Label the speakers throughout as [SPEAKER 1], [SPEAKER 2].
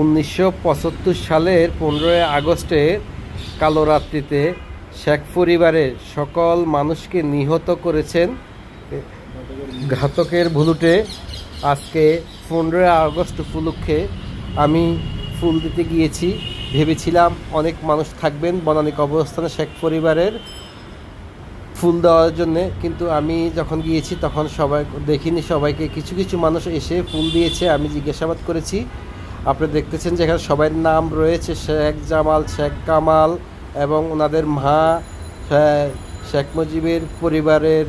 [SPEAKER 1] উনিশশো পঁচাত্তর সালের পনেরোই আগস্টে কালো রাত্রিতে শেখ পরিবারের সকল মানুষকে নিহত করেছেন। ঘাতকের ভুলুটে আজকে পনেরোই আগস্ট উপলক্ষে আমি ফুল দিতে গিয়েছি। ভেবেছিলাম অনেক মানুষ থাকবেন বনানী কবরস্থানে শেখ পরিবারের ফুল দেওয়ার জন্য, কিন্তু আমি যখন গিয়েছি তখন সবাই দেখিনি। সবাইকে কিছু কিছু মানুষ এসে ফুল দিয়েছে, আমি জিজ্ঞাসাবাদ করেছি। আপনি দেখতেছেন যে এখানে সবার নাম রয়েছে, শেখ জামাল, শেখ কামাল এবং ওনাদের মা শে- শেখ মুজিবের পরিবারের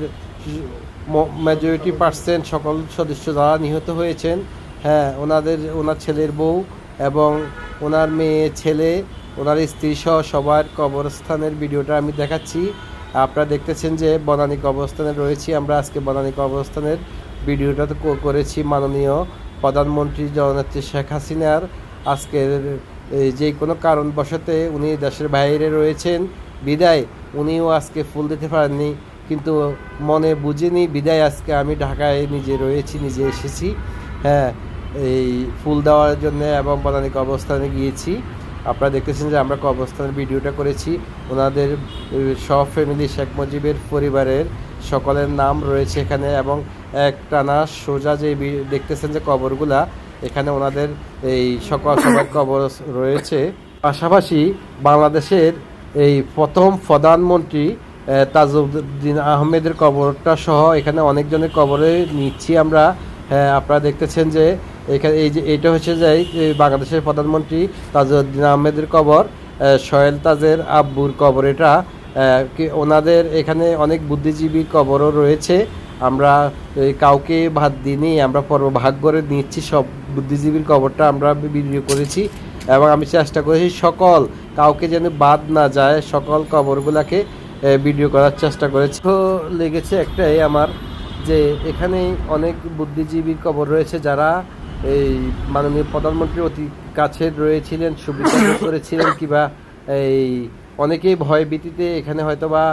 [SPEAKER 1] মেজরিটি পার্সেন্ট সকল সদস্য যারা নিহত হয়েছেন হ্যাঁ ওনাদের, ওনার ছেলের বউ এবং ওনার মেয়ে, ছেলে, ওনার স্ত্রী সহ সবার কবরস্থানের ভিডিওটা আমি দেখাচ্ছি। আপনারা দেখতেছেন যে বনানী কবরস্থানে রয়েছি, আমরা আজকে বনানী কবরস্থানের ভিডিওটা তো করেছি মাননীয় প্রধানমন্ত্রী জননেত্রী শেখ হাসিনার আজকের যে কোনো কারণবশতে উনি দেশের বাইরে রয়েছেন। বিদায়, উনিও আজকে ফুল দিতে পারেননি, কিন্তু মনে বুঝিনি, বিদায় আজকে আমি ঢাকায় নিজে রয়েছি, নিজে এসেছি। হ্যাঁ এই ফুল দেওয়ার জন্য এবং বনানী অবস্থানে গিয়েছি। আপনারা দেখতেছেন যে আমরা কবরস্থানের ভিডিওটা করেছি। ওনাদের সব ফ্যামিলি শেখ মুজিবের পরিবারের সকলের নাম রয়েছে এখানে এবং এক টানা সোজা যে দেখতেছেন যে কবরগুলা, এখানে ওনাদের এই সকল সবার কবর রয়েছে। পাশাপাশি বাংলাদেশের এই প্রথম প্রধানমন্ত্রী তাজউদ্দিন আহমেদের কবরটা সহ এখানে অনেকজনের কবরে নিচ্ছি আমরা। হ্যাঁ আপনারা দেখতেছেন যে এখানে এই যে, এটা হচ্ছে যে বাংলাদেশের প্রধানমন্ত্রী তাজউদ্দিন আহমেদের কবর সোহেল তাজের আব্বুর কবর। এটা ওনাদের এখানে অনেক বুদ্ধিজীবী কবরও রয়েছে। আমরা এই কাউকে ভাত দিইনি আমরা পর্ব ভাগ করে নিচ্ছি, সব বুদ্ধিজীবীর কবরটা আমরা ভিডিও করেছি এবং আমি চেষ্টা করেছি সকল, কাউকে যেন বাদ না যায়, সকল কবরগুলাকে ভিডিও করার চেষ্টা করেছি। তো লেগেছে একটাই আমার যে, এখানে অনেক বুদ্ধিজীবীর কবর রয়েছে যারা এই মাননীয় প্রধানমন্ত্রীর অতি কাছে রয়েছিলেন সুবিধা করেছিলেন কিবা এই অনেকেই ভয় ভীতিতে এখানে হয়তো বা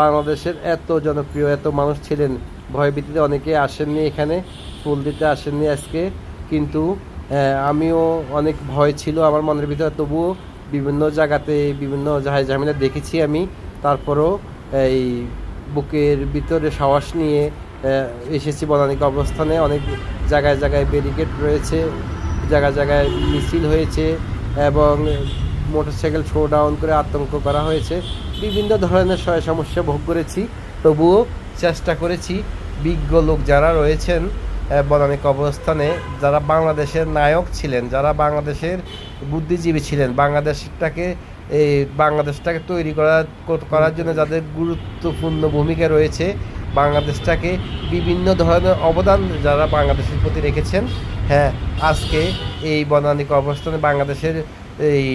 [SPEAKER 1] বাংলাদেশের এত জনপ্রিয়, এত মানুষ ছিলেন। ভয় ভীতিতে অনেকে আসেননি এখানে, ফুল দিতে আসেননি আজকে। কিন্তু আমিও অনেক ভয় ছিল আমার মনের ভিতরে। তবুও বিভিন্ন জায়গাতে, বিভিন্ন জাহাজ ঝামেলা দেখেছি আমি। তারপরও এই বুকের ভিতরে সাহস নিয়ে এসেছি বনানিক অবস্থানে। অনেক জায়গায় জায়গায় ব্যারিকেড রয়েছে, জায়গায় জায়গায় মিছিল হয়েছে এবং মোটরসাইকেল শো ডাউন করে আতঙ্ক করা হয়েছে। বিভিন্ন ধরনের সয় সমস্যা ভোগ করেছি, তবুও চেষ্টা করেছি। বিজ্ঞ লোক যারা রয়েছেন আহ, বনানিক অবস্থানে যারা বাংলাদেশের নায়ক ছিলেন যারা বাংলাদেশের বুদ্ধিজীবী ছিলেন বাংলাদেশটাকে এই বাংলাদেশটাকে তৈরি করার করার জন্য যাদের গুরুত্বপূর্ণ ভূমিকা রয়েছে বাংলাদেশটাকে বিভিন্ন ধরনের অবদান যারা বাংলাদেশের প্রতি রেখেছেন হ্যাঁ আজকে এই বনানিক অবস্থানে বাংলাদেশের এই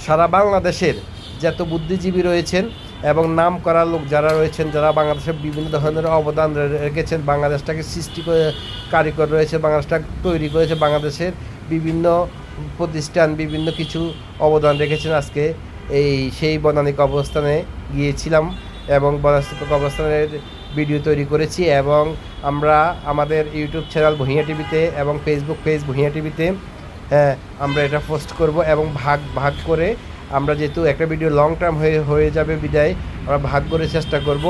[SPEAKER 1] সারা বাংলাদেশের যত বুদ্ধিজীবী রয়েছেন এবং নাম করা লোক যারা রয়েছেন, যারা বাংলাদেশের বিভিন্ন ধরনের অবদান রেখেছেন, বাংলাদেশটাকে সৃষ্টি করে, কারিগর রয়েছে, বাংলাদেশটা তৈরি করেছে, বাংলাদেশের বিভিন্ন প্রতিষ্ঠান, বিভিন্ন কিছু অবদান রেখেছেন। আজকে এই সেই বনানিক অবস্থানে গিয়েছিলাম এবং বনানিক অবস্থানের ভিডিও তৈরি করেছি এবং আমরা আমাদের ইউটিউব চ্যানেল ভুঁইয়া টিভিতে এবং ফেসবুক পেজ ভুঁইয়া টিভিতে হ্যাঁ আমরা এটা পোস্ট করব এবং ভাগ ভাগ করে আমরা যেহেতু একটা ভিডিও লং টার্ম হয়ে হয়ে যাবে বিদায়, আমরা ভাগ করে চেষ্টা করব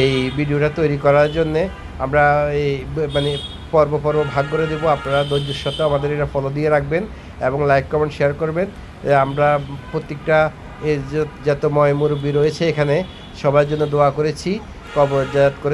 [SPEAKER 1] এই ভিডিওটা তৈরি করার জন্যে। আমরা এই মানে পর্ব পর্ব ভাগ করে দেবো। আপনারা ধৈর্যের সাথে আমাদের এটা ফলো দিয়ে রাখবেন এবং লাইক কমেন্ট শেয়ার করবেন। আমরা প্রত্যেকটা এ, যত ময় মুরব্বী রয়েছে এখানে, সবার জন্য দোয়া করেছি। কবর করে